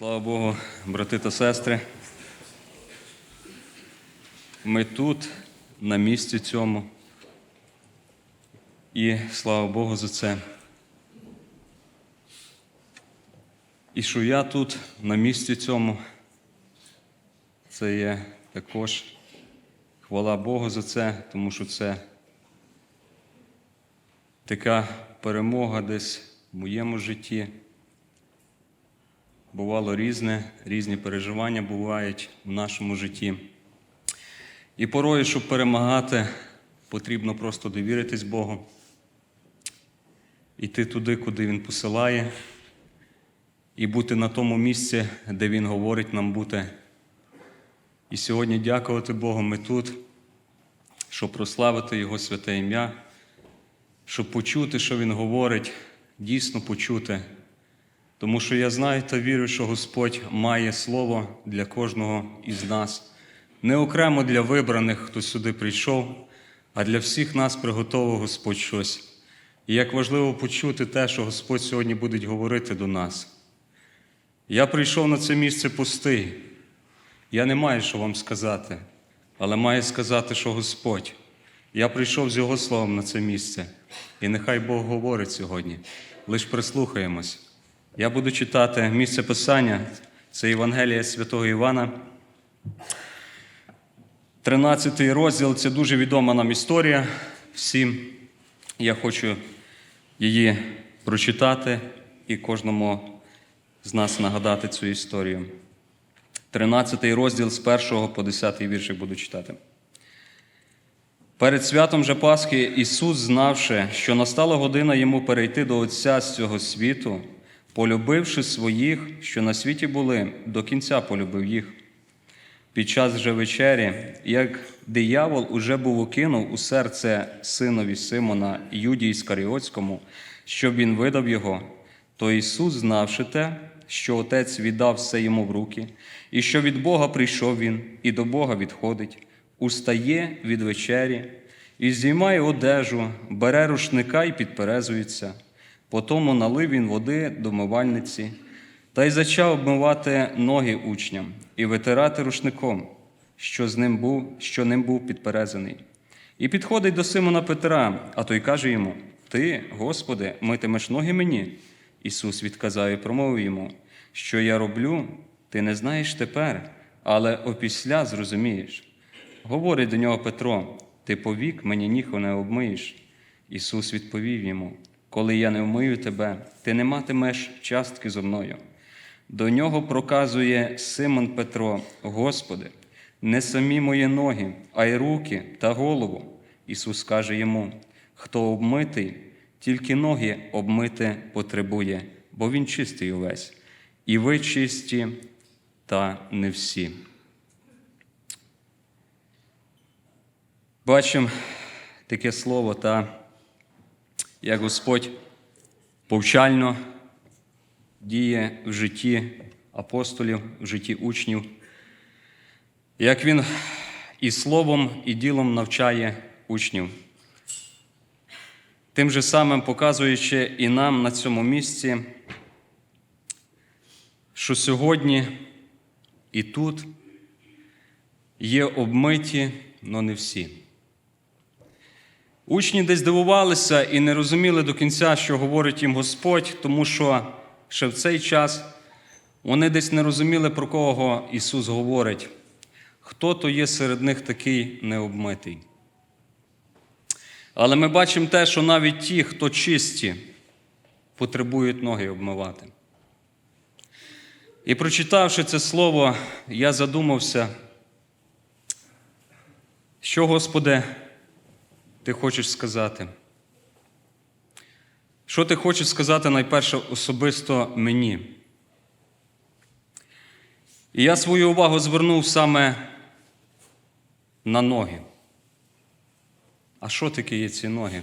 Слава Богу, брати та сестри. Ми тут, на місці цьому. І слава Богу за це. І що я тут, на місці цьому, це є також хвала Богу за це, тому що це така перемога десь в моєму житті. Бувало різне, різні переживання бувають в нашому житті. І порою, щоб перемагати, потрібно просто довіритись Богу, йти туди, куди Він посилає, і бути на тому місці, де Він говорить нам бути. І сьогодні дякувати Богу, ми тут, щоб прославити Його святе ім'я, щоб почути, що Він говорить, дійсно почути. Тому що я знаю та вірю, що Господь має слово для кожного із нас, не окремо для вибраних, хто сюди прийшов, а для всіх нас приготовив Господь щось. І як важливо почути те, що Господь сьогодні буде говорити до нас. Я прийшов на це місце пустий. Я не маю що вам сказати, але маю сказати, що Господь. Я прийшов з Його словом на це місце, і нехай Бог говорить сьогодні. Лиш прислухаємось. Я буду читати місце Писання, це Євангелія святого Івана. 13 розділ це дуже відома нам історія всім. Я хочу її прочитати і кожному з нас нагадати цю історію. 13 розділ з 1 по 10 віршик буду читати. Перед святом же Пасхи Ісус, знавши, що настала година йому перейти до Отця з цього світу, полюбивши своїх, що на світі були, до кінця полюбив їх. Під час же вечері, як диявол уже був укинув у серце синові Симона Юді Іскаріотському, щоб він видав його, то Ісус, знавши те, що Отець віддав все йому в руки, і що від Бога прийшов він, і до Бога відходить, устає від вечері, і здіймає одежу, бере рушника і підперезується. Потому налив він води до мивальниці та й почав обмивати ноги учням і витирати рушником, що, з ним був, що ним був підперезаний. І підходить до Симона Петра, а той каже йому: Ти, Господи, митимеш ноги мені. Ісус відказав і промовив йому, що я роблю, ти не знаєш тепер, але опісля зрозумієш. Говорить до нього Петро: Ти повік мені ніхо не обмиєш. Ісус відповів йому: Коли я не вмию тебе, ти не матимеш частки зо мною. До нього проказує Симон Петро: Господи, не самі мої ноги, а й руки та голову. Ісус каже йому: Хто обмитий, тільки ноги обмити потребує, бо Він чистий увесь, і ви чисті, та не всі. Бачимо таке слово, та як Господь повчально діє в житті апостолів, в житті учнів, як Він і словом, і ділом навчає учнів. Тим же самим показуючи і нам на цьому місці, що сьогодні і тут є обмиті, але не всі. Учні десь дивувалися і не розуміли до кінця, що говорить їм Господь, тому що ще в цей час вони десь не розуміли, про кого Ісус говорить, хто то є серед них такий необмитий. Але ми бачимо те, що навіть ті, хто чисті, потребують ноги обмивати. І прочитавши це слово, я задумався, що, Господи, ти хочеш сказати? Що ти хочеш сказати найперше особисто мені? І я свою увагу звернув саме на ноги. А що таке є ці ноги,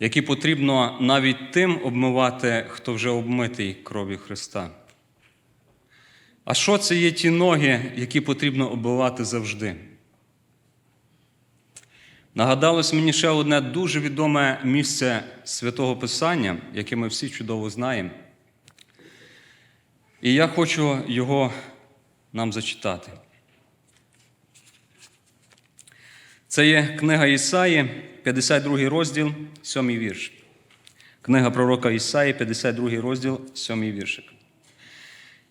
які потрібно навіть тим обмивати, хто вже обмитий кров'ю Христа? А що це є ті ноги, які потрібно оббивати завжди? Нагадалось мені ще одне дуже відоме місце святого Писання, яке ми всі чудово знаємо. І я хочу його нам зачитати. Це є книга Ісаї, 52 розділ, 7 вірш. Книга пророка Ісаї, 52 розділ, 7 віршик.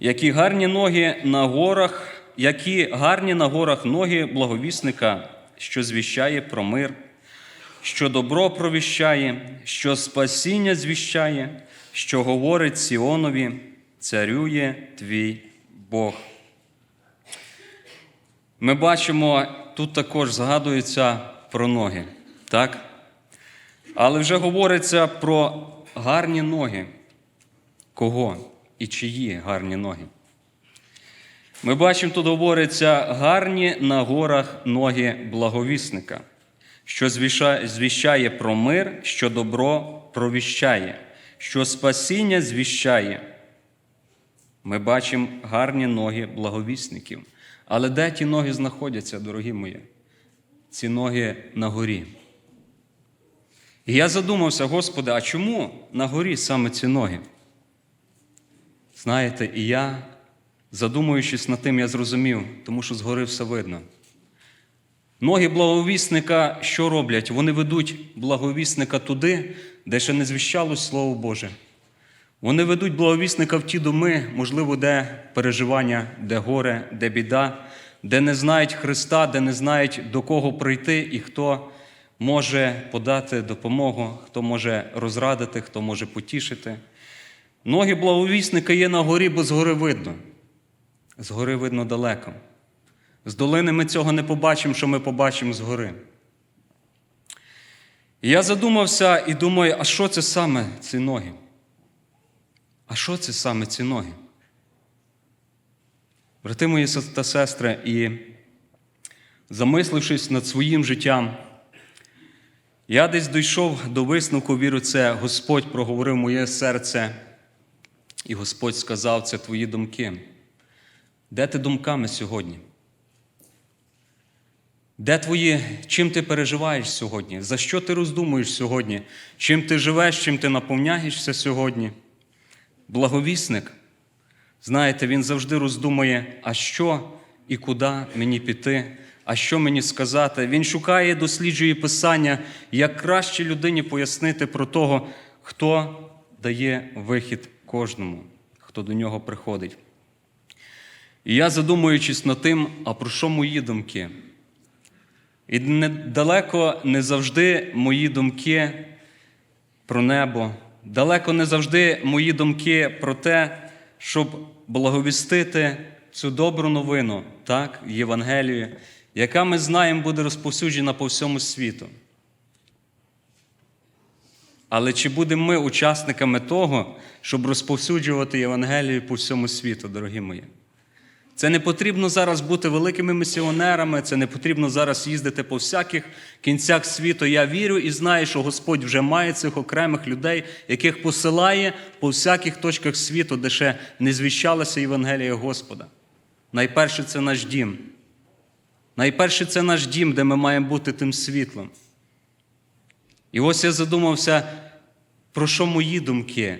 Які гарні ноги на горах, які гарні на горах ноги благовісника, що звіщає про мир, що добро провіщає, що спасіння звіщає, що говорить Сіонові, царює твій Бог. Ми бачимо, тут також згадується про ноги, так? Але вже говориться про гарні ноги. Кого і чиї гарні ноги? Ми бачимо, тут говориться гарні на горах ноги благовісника, що звіща- звіщає про мир, що добро провіщає, що спасіння звіщає. Ми бачимо гарні ноги благовісників. Але де ті ноги знаходяться, дорогі мої? Ці ноги на горі. І я задумався, Господи, а чому на горі саме ці ноги? Знаєте, і я, задумуючись над тим, я зрозумів, тому що згори все видно. Ноги благовісника що роблять? Вони ведуть благовісника туди, де ще не звіщалось Слово Боже. Вони ведуть благовісника в ті доми, можливо, де переживання, де горе, де біда, де не знають Христа, де не знають до кого прийти і хто може подати допомогу, хто може розрадити, хто може потішити. Ноги благовісника є на горі, бо згори видно. Згори видно далеко. З долини ми цього не побачимо, що ми побачимо згори. І я задумався і думаю, а що це саме ці ноги? А що це саме ці ноги? Брати мої та сестри, і замислившись над своїм життям, я десь дійшов до висновку, віру, це Господь проговорив моє серце, і Господь сказав, це твої думки. Де ти думками сьогодні? Де твої, чим ти переживаєш сьогодні? За що ти роздумуєш сьогодні? Чим ти живеш, чим ти наповняєшся сьогодні? Благовісник, знаєте, він завжди роздумує, а що і куди мені піти, а що мені сказати. Він шукає, досліджує Писання, як краще людині пояснити про того, хто дає вихід кожному, хто до нього приходить. І я, задумуючись над тим, а про що мої думки? І недалеко не завжди мої думки про небо, далеко не завжди мої думки про те, щоб благовістити цю добру новину, так, Євангелію, яка ми знаємо буде розповсюджена по всьому світу. Але чи будемо ми учасниками того, щоб розповсюджувати Євангелію по всьому світу, дорогі мої? Це не потрібно зараз бути великими місіонерами, це не потрібно зараз їздити по всяких кінцях світу. Я вірю і знаю, що Господь вже має цих окремих людей, яких посилає по всяких точках світу, де ще не звіщалася Євангелія Господа. Найперше це наш дім. Найперше це наш дім, де ми маємо бути тим світлом. І ось я задумався, про що мої думки.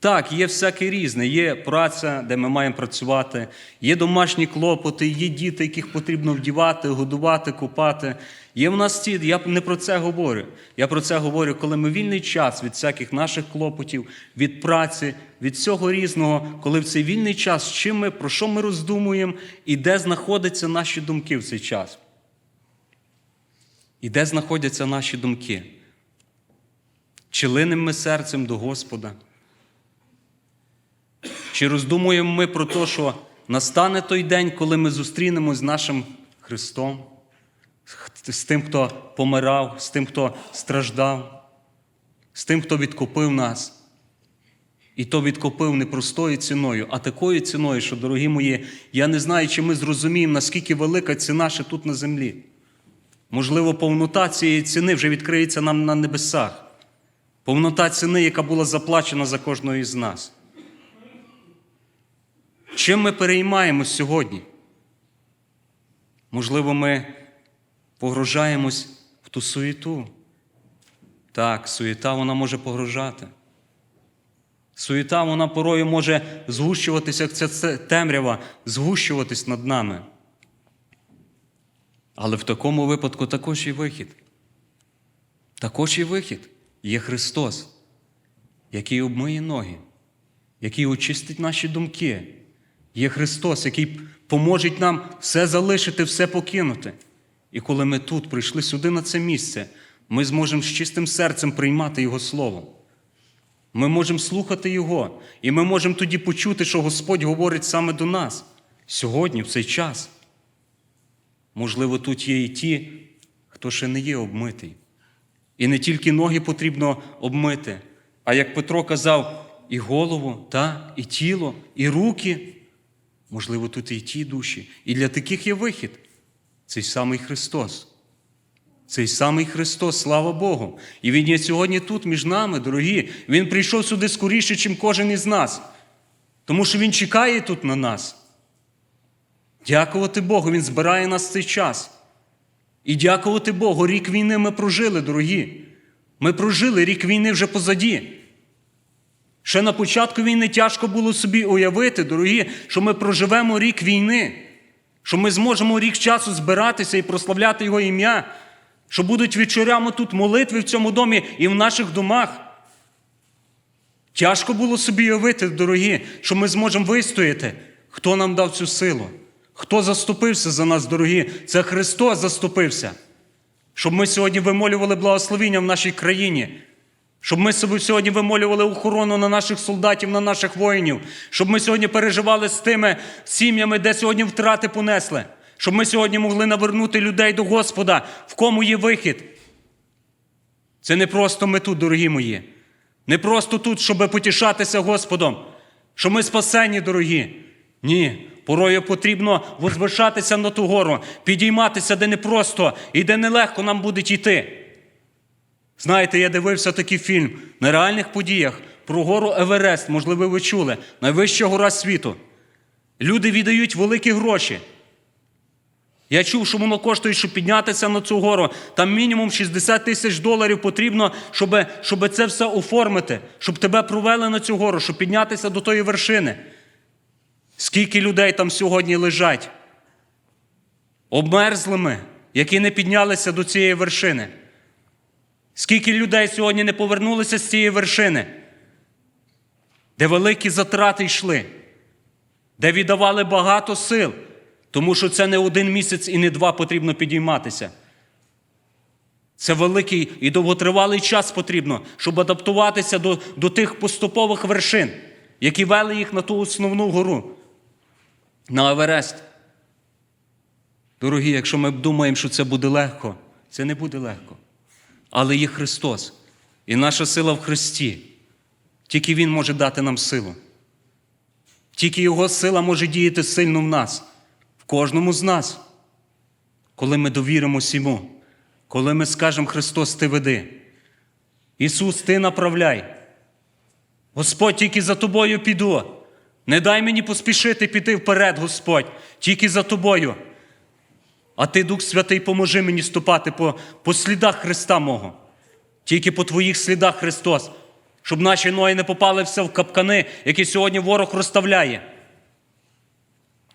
Так, є всяке різне, є праця, де ми маємо працювати, є домашні клопоти, є діти, яких потрібно вдівати, годувати, купати. Є в нас ті, я не про це говорю. Я про це говорю, коли ми вільний час від всяких наших клопотів, від праці, від всього різного, коли в цей вільний час, чим ми, про що ми роздумуємо і де знаходяться наші думки в цей час. І де знаходяться наші думки? Чи линем ми серцем до Господа? Чи роздумуємо ми про те, що настане той день, коли ми зустрінемось з нашим Христом, з тим, хто помирав, з тим, хто страждав, з тим, хто відкупив нас? І то відкупив не простою ціною, а такою ціною, що, дорогі мої, я не знаю, чи ми зрозуміємо, наскільки велика ціна ще тут на землі. Можливо, повнота цієї ціни вже відкриється нам на небесах. Повнота ціни, яка була заплачена за кожного із нас. Чим ми переймаємось сьогодні? Можливо, ми погружаємось в ту суєту. Так, суєта вона може погрожати. Суєта, вона порою може згущуватися, як ця темрява, згущуватись над нами. Але в такому випадку також і вихід. Також і вихід є Христос, який обмиє ноги, який очистить наші думки. Є Христос, який поможе нам все залишити, все покинути. І коли ми тут прийшли сюди на це місце, ми зможемо з чистим серцем приймати Його Слово. Ми можемо слухати Його, і ми можемо тоді почути, що Господь говорить саме до нас сьогодні, в цей час. Можливо, тут є і ті, хто ще не є обмитий. І не тільки ноги потрібно обмити, а як Петро казав, і голову, та, і тіло, і руки. Можливо, тут і ті душі. І для таких є вихід. Цей самий Христос. Цей самий Христос, слава Богу. І Він є сьогодні тут між нами, дорогі. Він прийшов сюди скоріше, ніж кожен із нас. Тому що Він чекає тут на нас. Дякувати Богу, Він збирає нас цей час. І дякувати Богу, рік війни ми прожили, дорогі. Ми прожили рік війни вже позаді. Ще на початку війни тяжко було собі уявити, дорогі, що ми проживемо рік війни, що ми зможемо рік часу збиратися і прославляти Його ім'я, що будуть вечорями тут молитви в цьому домі і в наших домах. Тяжко було собі уявити, дорогі, що ми зможемо вистояти. Хто нам дав цю силу? Хто заступився за нас, дорогі? Це Христос заступився. Щоб ми сьогодні вимолювали благословіння в нашій країні. Щоб ми собі сьогодні вимолювали охорону на наших солдатів, на наших воїнів, щоб ми сьогодні переживали з тими сім'ями, де сьогодні втрати понесли, щоб ми сьогодні могли навернути людей до Господа, в кому є вихід. Це не просто ми тут, дорогі мої, не просто тут, щоб потішатися Господом, що ми спасені, дорогі. Ні, порою потрібно возвишатися на ту гору, підійматися, де непросто і де нелегко нам буде йти. Знаєте, я дивився такий фільм на реальних подіях про гору Еверест, можливо, ви чули, найвища гора світу. Люди віддають великі гроші. Я чув, що воно коштує, щоб піднятися на цю гору. Там мінімум 60 тисяч доларів потрібно, щоб, щоб це все оформити, щоб тебе провели на цю гору, щоб піднятися до тої вершини. Скільки людей там сьогодні лежать? Обмерзлими, які не піднялися до цієї вершини. Скільки людей сьогодні не повернулися з цієї вершини, де великі затрати йшли, де віддавали багато сил, тому що це не один місяць і не два потрібно підійматися. Це великий і довготривалий час потрібно, щоб адаптуватися до, до тих поступових вершин, які вели їх на ту основну гору, на Еверест. Дорогі, якщо ми думаємо, що це буде легко, це не буде легко. Але є Христос. І наша сила в Христі. Тільки Він може дати нам силу. Тільки Його сила може діяти сильно в нас, в кожному з нас. Коли ми довіримося Йому, коли ми скажемо Христос, Ти веди. Ісус, Ти направляй. Господь, тільки за тобою піду. Не дай мені поспішити піти вперед, Господь, тільки за тобою. А ти, Дух Святий, поможи мені ступати по, по слідах Христа мого. Тільки по твоїх слідах Христос, щоб наші ноги не попали все в капкани, які сьогодні ворог розставляє.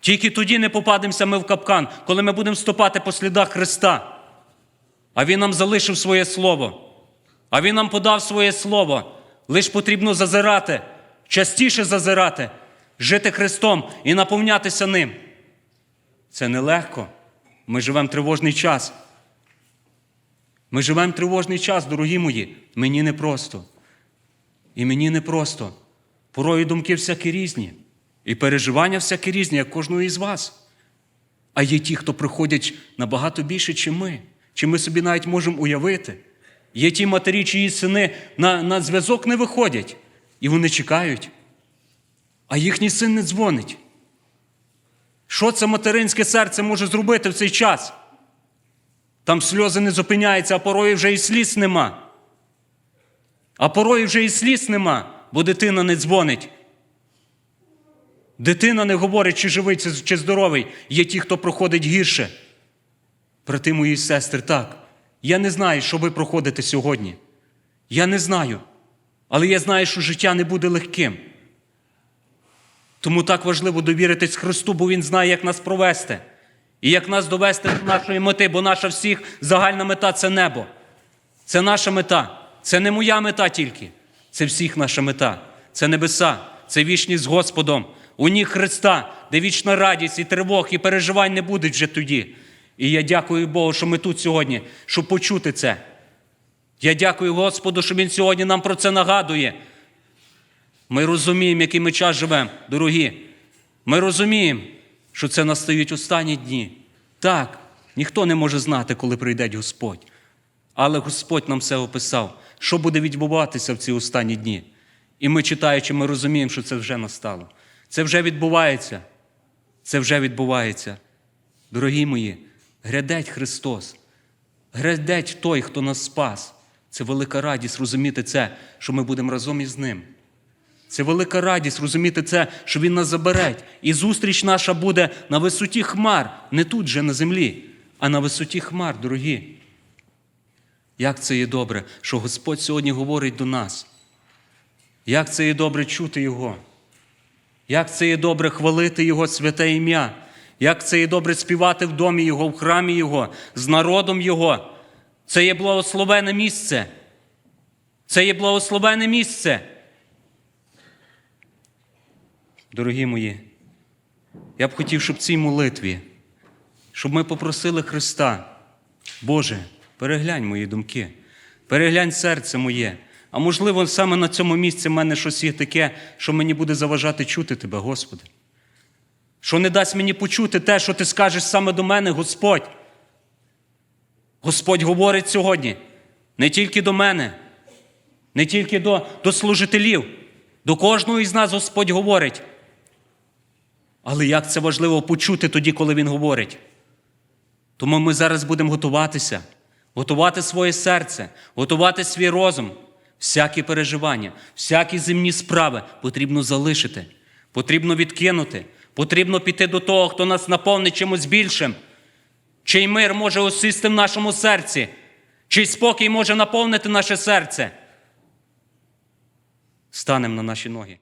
Тільки тоді не попадемося ми в капкан, коли ми будемо ступати по слідах Христа. А Він нам залишив своє Слово. А Він нам подав своє Слово. Лиш потрібно зазирати, частіше зазирати, жити Христом і наповнятися Ним. Це нелегко. Ми живемо тривожний час. Ми живемо тривожний час, дорогі мої. Мені непросто. І мені непросто. Порою думки всякі різні. І переживання всякі різні, як кожного із вас. А є ті, хто приходять набагато більше, чим ми, чим ми собі навіть можемо уявити. Є ті матері, чиї сини на, на зв'язок не виходять, і вони чекають. А їхній син не дзвонить. Що це материнське серце може зробити в цей час? Там сльози не зупиняються, а порою вже і сліз нема. А порою вже і сліз нема, бо дитина не дзвонить. Дитина не говорить, чи живий, чи здоровий. Є ті, хто проходить гірше. Брати мої сестри, так. Я не знаю, що ви проходите сьогодні. Я не знаю. Але я знаю, що життя не буде легким. Тому так важливо довіритись Христу, бо Він знає, як нас провести і як нас довести до нашої мети, бо наша всіх загальна мета це небо. Це наша мета. Це не моя мета тільки. Це всіх наша мета. Це небеса, це вічність з Господом. У ніг Христа, де вічна радість і тривог, і переживань не будуть вже тоді. І я дякую Богу, що ми тут сьогодні, щоб почути це. Я дякую Господу, що Він сьогодні нам про це нагадує. Ми розуміємо, який ми час живемо, дорогі. Ми розуміємо, що це настають останні дні. Так, ніхто не може знати, коли прийде Господь. Але Господь нам все описав, що буде відбуватися в ці останні дні. І ми, читаючи, ми розуміємо, що це вже настало. Це вже відбувається. Це вже відбувається. Дорогі мої, грядеть Христос, грядеть той, хто нас спас. Це велика радість розуміти це, що ми будемо разом із Ним. Це велика радість розуміти це, що Він нас забере. І зустріч наша буде на висоті хмар, не тут же на землі, а на висоті хмар, дорогі. Як це є добре, що Господь сьогодні говорить до нас. Як це є добре чути Його. Як це є добре хвалити Його святе ім'я. Як це є добре співати в домі Його, в храмі Його, з народом Його. Це є благословене місце. Це є благословене місце. Дорогі мої, я б хотів, щоб в цій молитві, щоб ми попросили Христа, Боже, переглянь мої думки, переглянь серце моє. А можливо, саме на цьому місці в мене щось є таке, що мені буде заважати чути Тебе, Господи. Що не дасть мені почути те, що Ти скажеш саме до мене, Господь. Господь говорить сьогодні не тільки до мене, не тільки до, до служителів, до кожного із нас Господь говорить. Але як це важливо почути тоді, коли Він говорить. Тому ми зараз будемо готуватися, готувати своє серце, готувати свій розум. Всякі переживання, всякі земні справи потрібно залишити, потрібно відкинути, потрібно піти до того, хто нас наповнить чимось більшим. Чий мир може осісти в нашому серці, чий спокій може наповнити наше серце. Станемо на наші ноги.